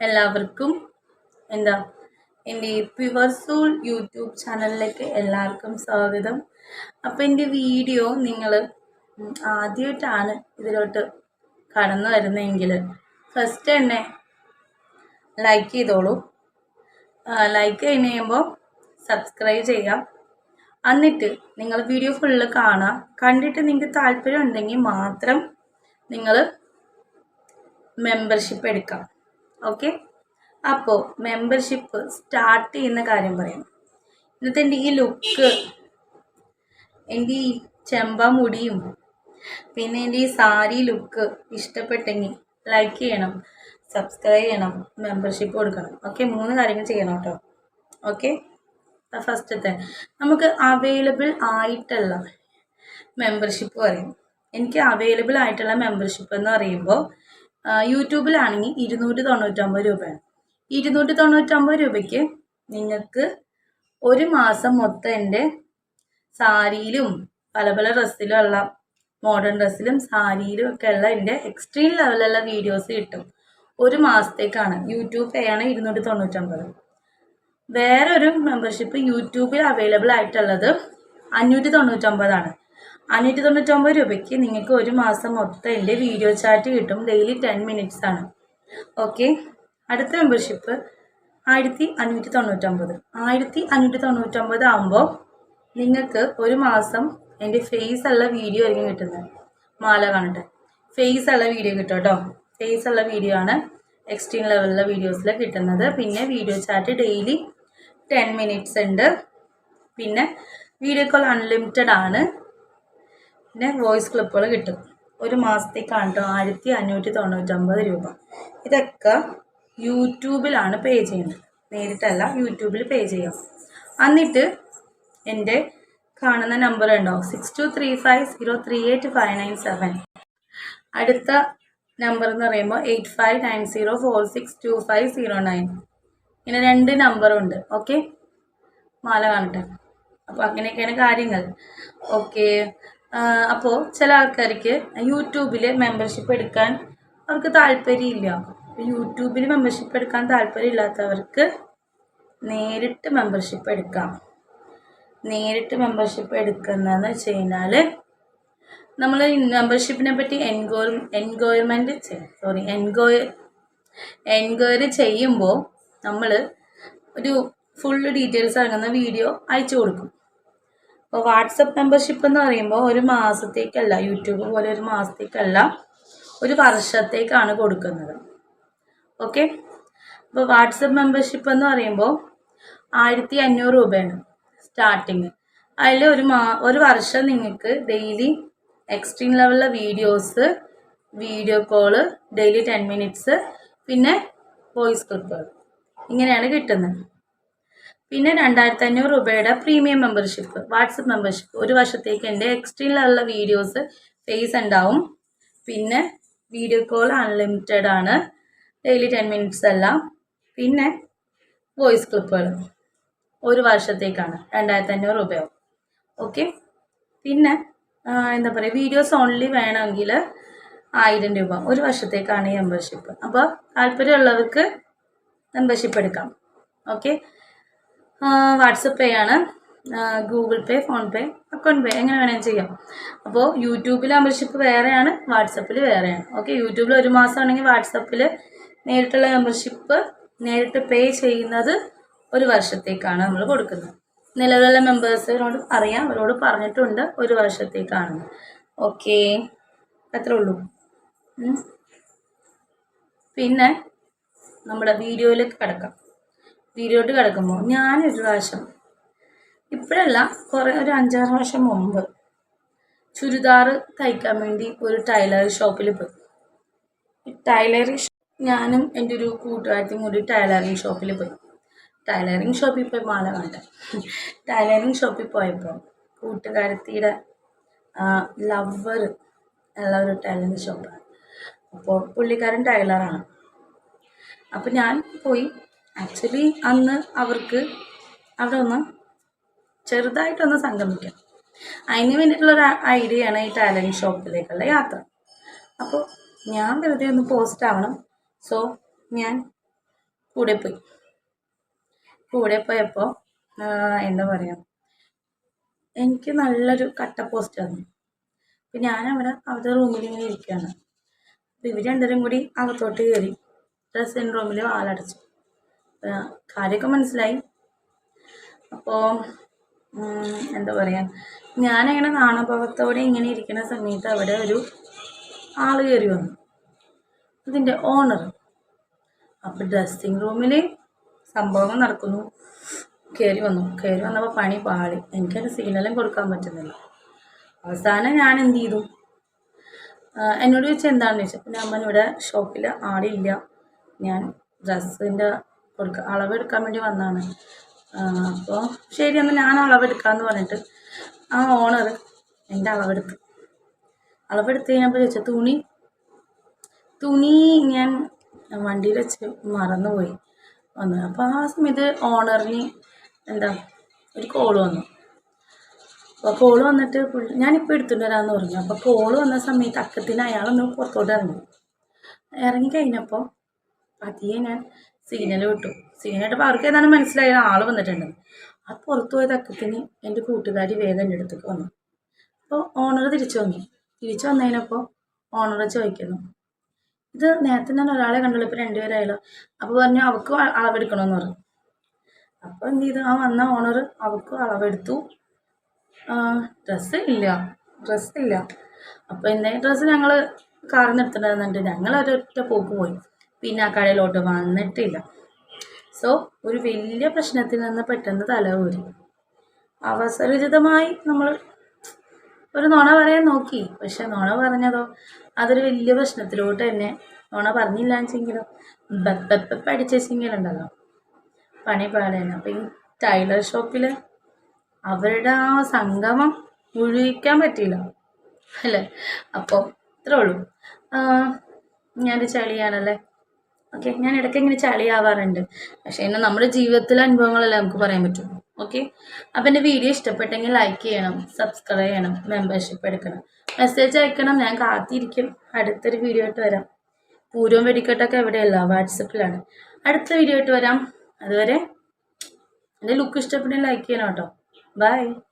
എല്ലാവർക്കും എന്താ എന്റെ പ്യുവർ സോൾ യൂട്യൂബ് ചാനലിലേക്ക് എല്ലാവർക്കും സ്വാഗതം. അപ്പം എന്റെ വീഡിയോ നിങ്ങൾ ആദ്യമായിട്ടാണ് ഇതിലോട്ട് കടന്നു വരുന്നതെങ്കിൽ ഫസ്റ്റ് തന്നെ ലൈക്ക് ചെയ്തോളൂ. ലൈക്ക് കഴിഞ്ഞ് കഴിയുമ്പോൾ സബ്സ്ക്രൈബ് ചെയ്യാം എന്നിട്ട് നിങ്ങൾ വീഡിയോ ഫുള്ള് കാണാം കണ്ടിട്ട് നിങ്ങൾക്ക് താല്പര്യം ഉണ്ടെങ്കിൽ മാത്രം നിങ്ങൾ മെമ്പർഷിപ്പ് എടുക്കാം. ഓക്കെ അപ്പോൾ മെമ്പർഷിപ്പ് സ്റ്റാർട്ട് ചെയ്യുന്ന കാര്യം പറയാം. ഇന്നത്തെ എന്റെ ഈ ലുക്ക് എന്റെ ഈ ചെമ്പ മുടിയും പിന്നെ എന്റെ ഈ സാരി ലുക്ക് ഇഷ്ടപ്പെട്ടെങ്കിൽ ലൈക്ക് ചെയ്യണം സബ്സ്ക്രൈബ് ചെയ്യണം മെമ്പർഷിപ്പ് കൊടുക്കണം. ഓക്കെ മൂന്ന് കാര്യങ്ങൾ ചെയ്യണം കേട്ടോ. ഓക്കെ ഫസ്റ്റത്തെ നമുക്ക് അവൈലബിൾ ആയിട്ടുള്ള മെമ്പർഷിപ്പ് പറയും. എനിക്ക് അവൈലബിൾ ആയിട്ടുള്ള മെമ്പർഷിപ്പ് എന്ന് പറയുമ്പോൾ യൂട്യൂബിലാണെങ്കിൽ ഇരുന്നൂറ്റി തൊണ്ണൂറ്റൊമ്പത് രൂപയാണ്. ഇരുന്നൂറ്റി തൊണ്ണൂറ്റൊമ്പത് രൂപയ്ക്ക് നിങ്ങൾക്ക് ഒരു മാസം മൊത്തം എന്റെ സാരിയിലും പല പല ഡ്രസ്സിലും ഉള്ള മോഡേൺ ഡ്രസ്സിലും സാരിയിലും ഒക്കെ ഉള്ള എന്റെ എക്സ്ട്രീം ലെവലുള്ള വീഡിയോസ് കിട്ടും. ഒരു മാസത്തേക്കാണ്. യൂട്യൂബ് പേ ആണ് ഇരുന്നൂറ്റി തൊണ്ണൂറ്റൊമ്പത്. വേറൊരു മെമ്പർഷിപ്പ് യൂട്യൂബിൽ അവൈലബിൾ ആയിട്ടുള്ളത് അഞ്ഞൂറ്റി തൊണ്ണൂറ്റൊമ്പതാണ്. അഞ്ഞൂറ്റി തൊണ്ണൂറ്റൊമ്പത് രൂപയ്ക്ക് നിങ്ങൾക്ക് ഒരു മാസം മൊത്തം എന്റെ വീഡിയോ ചാറ്റ് കിട്ടും. ഡെയിലി ടെൻ മിനിറ്റ്സ് ആണ്. ഓക്കെ അടുത്ത മെമ്പർഷിപ്പ് ആയിരത്തി അഞ്ഞൂറ്റി തൊണ്ണൂറ്റൊമ്പത് ആയിരത്തി അഞ്ഞൂറ്റി തൊണ്ണൂറ്റൊമ്പത് ആകുമ്പോൾ നിങ്ങൾക്ക് ഒരു മാസം എന്റെ ഫേസ് ഉള്ള വീഡിയോ ആയിരിക്കും കിട്ടുന്നത്. മാല കാണട്ടെ. ഫേസ് ഉള്ള വീഡിയോ കിട്ടും കേട്ടോ ഫേസ് ഉള്ള വീഡിയോ ആണ് എക്സ്ട്രീം ലെവലിലെ വീഡിയോസിൽ കിട്ടുന്നത്. പിന്നെ video chat daily ten minutes ഉണ്ട്. പിന്നെ വീഡിയോ കോൾ അൺലിമിറ്റഡ് ആണ്. പിന്നെ വോയിസ് ക്ലിപ്പുകൾ കിട്ടും. ഒരു മാസത്തേക്കാണ് കേട്ടോ. ആയിരത്തി അഞ്ഞൂറ്റി തൊണ്ണൂറ്റൊമ്പത് രൂപ. ഇതൊക്കെ യൂട്യൂബിലാണ് പേ ചെയ്യുന്നത്. നേരിട്ടല്ല യൂട്യൂബിൽ പേ ചെയ്യാം. എന്നിട്ട് എന്റെ കാണുന്ന നമ്പർ ഉണ്ടോ? Six two three five zero three eight five nine seven അടുത്ത നമ്പർ എന്ന് പറയുമ്പോൾ eight five nine zero four six two five zero nine ഇങ്ങനെ രണ്ട് നമ്പറുണ്ട് ഓക്കെ മാല കാണട്ടെ. അപ്പോൾ അങ്ങനെയൊക്കെയാണ് കാര്യങ്ങൾ. ഓക്കെ അപ്പോൾ ചില ആൾക്കാർക്ക് യൂട്യൂബിൽ മെമ്പർഷിപ്പ് എടുക്കാൻ അവർക്ക് താല്പര്യമില്ല. യൂട്യൂബിൽ മെമ്പർഷിപ്പ് എടുക്കാൻ താല്പര്യമില്ലാത്തവർക്ക് നേരിട്ട് മെമ്പർഷിപ്പ് എടുക്കാം. നേരിട്ട് മെമ്പർഷിപ്പ് എടുക്കുന്നതെന്ന് വെച്ച് കഴിഞ്ഞാൽ നമ്മൾ മെമ്പർഷിപ്പിനെ പറ്റി എൻക്വയർ എൻഗോയർമെന്റ് സോറി എൻക്വയർ എൻക്വയറി ചെയ്യുമ്പോൾ നമ്മൾ ഒരു ഫുള്ള് ഡീറ്റെയിൽസ് അടങ്ങുന്ന വീഡിയോ അയച്ചു കൊടുക്കും. അപ്പോൾ വാട്സപ്പ് മെമ്പർഷിപ്പ് എന്ന് പറയുമ്പോൾ ഒരു മാസത്തേക്കല്ല യൂട്യൂബ് പോലെ ഒരു മാസത്തേക്കല്ല ഒരു വർഷത്തേക്കാണ് കൊടുക്കുന്നത്. ഓക്കെ അപ്പോൾ വാട്സപ്പ് മെമ്പർഷിപ്പ് എന്ന് പറയുമ്പോൾ ആയിരത്തി അഞ്ഞൂറ് രൂപയാണ് സ്റ്റാർട്ടിങ് അതിൽ ഒരു മാ ഒരു വർഷം നിങ്ങൾക്ക് daily extreme ലെവലിലെ videos video call daily ten minutes പിന്നെ വോയിസ് ക്ലിപ്പുകൾ ഇങ്ങനെയാണ് കിട്ടുന്നത്. പിന്നെ രണ്ടായിരത്തി അഞ്ഞൂറ് രൂപയുടെ പ്രീമിയം മെമ്പർഷിപ്പ് വാട്സപ്പ് മെമ്പർഷിപ്പ് ഒരു വർഷത്തേക്ക് എന്റെ എക്സ്ട്രീമിലുള്ള വീഡിയോസ് ഫേസ് ഉണ്ടാവും. പിന്നെ വീഡിയോ കോൾ അൺലിമിറ്റഡ് ആണ്. ഡെയിലി ടെൻ മിനിറ്റ്സ് എല്ലാം. പിന്നെ വോയിസ് ക്ലിപ്പുകൾ ഒരു വർഷത്തേക്കാണ്. രണ്ടായിരത്തി അഞ്ഞൂറ് രൂപയാവും. ഓക്കെ പിന്നെ എന്താ പറയുക വീഡിയോസ് ഓൺലി വേണമെങ്കിൽ ആയിരം രൂപ. ഒരു വർഷത്തേക്കാണ് ഈ മെമ്പർഷിപ്പ് അപ്പോൾ താല്പര്യമുള്ളവർക്ക് മെമ്പർഷിപ്പ് എടുക്കാം. ഓക്കെ വാട്സപ്പ് പേ ആണ്. Google Pay PhonePe account pay എങ്ങനെ വേണമെങ്കിലും ചെയ്യാം. അപ്പോൾ യൂട്യൂബിൽ മെമ്പർഷിപ്പ് വേറെയാണ് വാട്സപ്പിൽ വേറെയാണ്. ഓക്കെ യൂട്യൂബിൽ ഒരു മാസം മാസമാണെങ്കിൽ വാട്സപ്പിൽ നേരിട്ടുള്ള മെമ്പർഷിപ്പ് നേരിട്ട് പേ ചെയ്യുന്നത് ഒരു വർഷത്തേക്കാണ് നമ്മൾ കൊടുക്കുന്നത്. നിലവിലുള്ള മെമ്പേഴ്സിനോട് അറിയാം അവരോട് പറഞ്ഞിട്ടുണ്ട് ഒരു വർഷത്തേക്കാണ്. ഓക്കെ അത്രേ ഉള്ളൂ. പിന്നെ നമ്മുടെ വീഡിയോയിലേക്ക് കിടക്കാം. വീഡിയോട്ട് കിടക്കുമ്പോൾ ഞാനൊരു പ്രാവശ്യം ഇപ്പോഴല്ല കുറേ ഒരു അഞ്ചാറ് വർഷം മുമ്പ് ചുരിദാർ തയ്ക്കാൻ വേണ്ടി ഒരു ടൈലർ ഷോപ്പിൽ പോയി. ഷോ- ഞാനും എന്റെ ഒരു കൂട്ടുകാരത്തിയും കൂടി ടൈലറിങ് ഷോപ്പിൽ പോയി. ടൈലറിങ് ഷോപ്പിൽ പോയി മാല കണ്ട ടൈലറിങ് ഷോപ്പിൽ പോയപ്പോൾ കൂട്ടുകാരത്തിയുടെ ലവർ ഉള്ള ഒരു ടൈലറിങ് ഷോപ്പാണ്. അപ്പോൾ പുള്ളിക്കാരൻ ടൈലറാണ്. അപ്പോൾ ഞാൻ പോയി ആക്ച്വലി അന്ന് അവർക്ക് അവിടെ ഒന്ന് ചെറുതായിട്ടൊന്ന് സംഗമിക്കാം. അതിന് വേണ്ടിയിട്ടുള്ളൊരു ഐഡിയ ആണ് ഈ ടാലന്റ് ഷോപ്പിലേക്കുള്ള യാത്ര. അപ്പോൾ ഞാൻ വെറുതെ ഒന്ന് പോസ്റ്റ് ആവണം. സോ ഞാൻ കൂടെ പോയി. കൂടെ പോയപ്പോൾ എന്താ പറയുക എനിക്ക് നല്ലൊരു കട്ട പോസ്റ്റ് തന്നു. അപ്പം ഞാനവിടെ അവരുടെ റൂമിൽ ഇങ്ങനെ ഇരിക്കുകയാണ്. അപ്പോൾ ഇവർ രണ്ടുപേരും കൂടി അകത്തോട്ട് കയറി ഡ്രസ്സിങ് റൂമിൽ വാലടച്ചു കാര്യമൊക്കെ മനസ്സിലായി. അപ്പോൾ എന്താ പറയുക ഞാനങ്ങനെ നാണഭാവത്തോടെ ഇങ്ങനെ ഇരിക്കുന്ന സമയത്ത് അവിടെ ഒരു ആൾ കയറി വന്നു. അതിന്റെ ഓണർ. അപ്പോൾ ഡ്രസ്സിങ് റൂമിൽ സംഭവങ്ങൾ നടക്കുന്നു. കയറി വന്നു. കയറി വന്നപ്പോൾ പണി പാളി. എനിക്കതിന് സിഗ്നലും കൊടുക്കാൻ പറ്റുന്നില്ല. അവസാനം ഞാൻ എന്ത് ചെയ്തു? എന്നോട് ചോദിച്ചാൽ എന്താണെന്ന് ചോദിച്ചു. ഞാൻ അമ്മ ഇവിടെ ഷോപ്പിൽ ആളില്ല. ഞാൻ ഡ്രസ്സിന്റെ കൊടുക്ക അളവെടുക്കാൻ വേണ്ടി വന്നതാണ്. അപ്പോൾ ശരി എന്നാൽ ഞാൻ അളവെടുക്കാമെന്ന് പറഞ്ഞിട്ട് ആ ഓണർ എന്റെ അളവെടുത്ത്. അളവെടുത്ത് കഴിഞ്ഞപ്പോൾ ചോദിച്ചാൽ തുണി തുണി ഞാൻ വണ്ടിയിൽ വെച്ച് മറന്നുപോയി വന്നു. അപ്പോൾ ആ സമയത്ത് ഓണറിന് എന്താ ഒരു കോൾ വന്നു. അപ്പോൾ കോൾ വന്നിട്ട് പുള്ളി ഞാനിപ്പോൾ എടുത്തിട്ട് വരാമെന്ന് പറഞ്ഞു. അപ്പോൾ കോൾ വന്ന സമയത്ത് അക്കത്തിന് അയാളൊന്ന് പുറത്തോട്ട് ഇറങ്ങി. ഇറങ്ങി കഴിഞ്ഞപ്പോൾ പതിയെ ഞാൻ സിഗ്നൽ വിട്ടു. സിഗ്നൽ ഇട്ടപ്പോൾ അവർക്ക് ഏതാണ്ട് മനസ്സിലായ. ആൾ വന്നിട്ടുണ്ട്. ആ പുറത്തു പോയ തക്കത്തിന് എന്റെ കൂട്ടുകാരി വേഗം എന്റെ അടുത്തേക്ക് വന്നു. അപ്പോൾ ഓണർ തിരിച്ചു വന്നു. തിരിച്ചു വന്നതിനപ്പോൾ ഓണർ ചോദിക്കുന്നു. ഇത് നേരത്തെ ഞാൻ ഒരാളെ കണ്ടുള്ളൂ. ഇപ്പോൾ രണ്ടുപേരായാലോ അപ്പോൾ പറഞ്ഞു അവൾക്ക് അളവെടുക്കണമെന്ന് പറഞ്ഞു. അപ്പോൾ എന്ത് ചെയ്തു? ആ വന്ന ഓണർ അവൾക്ക് അളവെടുത്തു. ഡ്രസ്സ് ഇല്ല. ഡ്രസ്സ് ഇല്ല. അപ്പോൾ എന്തെങ്കിലും ഡ്രസ്സ് ഞങ്ങൾ കാറിന് എടുത്തിട്ടുണ്ടായിരുന്നുണ്ട്. ഞങ്ങൾ ഒരൊറ്റ പോക്ക് പോയി. പിന്നെ ആ കടയിലോട്ട് വന്നിട്ടില്ല. സോ ഒരു വലിയ പ്രശ്നത്തിൽ നിന്ന് പെട്ടെന്ന് തല ഊരി. അവസരോചിതമായി നമ്മൾ ഒരു നുണ പറയാൻ നോക്കി. പക്ഷെ നുണ പറഞ്ഞതോ അതൊരു വലിയ പ്രശ്നത്തിലോട്ട് തന്നെ നുണ പറഞ്ഞില്ല വെച്ചെങ്കിലും ബെപ്പ അടിച്ചെങ്കിലുണ്ടല്ലോ പണി പാടാണ് അപ്പം ഈ ടൈലർ ഷോപ്പിൽ അവരുടെ ആ സംഗമം മുഴുവിക്കാൻ പറ്റിയില്ല. അല്ലേ? അപ്പോൾ ഇത്രേ ഉള്ളൂ. ഞാനൊരു ചളിയാണല്ലേ? ഓക്കെ ഞാൻ ഇടയ്ക്ക് ഇങ്ങനെ ചളിയാവാറുണ്ട്. പക്ഷേ എന്നെ നമ്മുടെ ജീവിതത്തിലെ അനുഭവങ്ങളല്ലേ നമുക്ക് പറയാൻ പറ്റും. ഓക്കെ അപ്പം എന്റെ വീഡിയോ ഇഷ്ടപ്പെട്ടെങ്കിൽ ലൈക്ക് ചെയ്യണം സബ്സ്ക്രൈബ് ചെയ്യണം മെമ്പർഷിപ്പ് എടുക്കണം. മെസ്സേജ് അയക്കണം ഞാൻ കാത്തിരിക്കും. അടുത്തൊരു വീഡിയോ ആയിട്ട് വരാം. പൂരവും വെടിക്കെട്ടൊക്കെ എവിടെയല്ല? വാട്സപ്പിലാണ് അടുത്ത വീഡിയോ ആയിട്ട് വരാം. അതുവരെ എന്റെ ലുക്ക് ഇഷ്ടപ്പെട്ടെങ്കിൽ ലൈക്ക് ചെയ്യണം കേട്ടോ. Bye.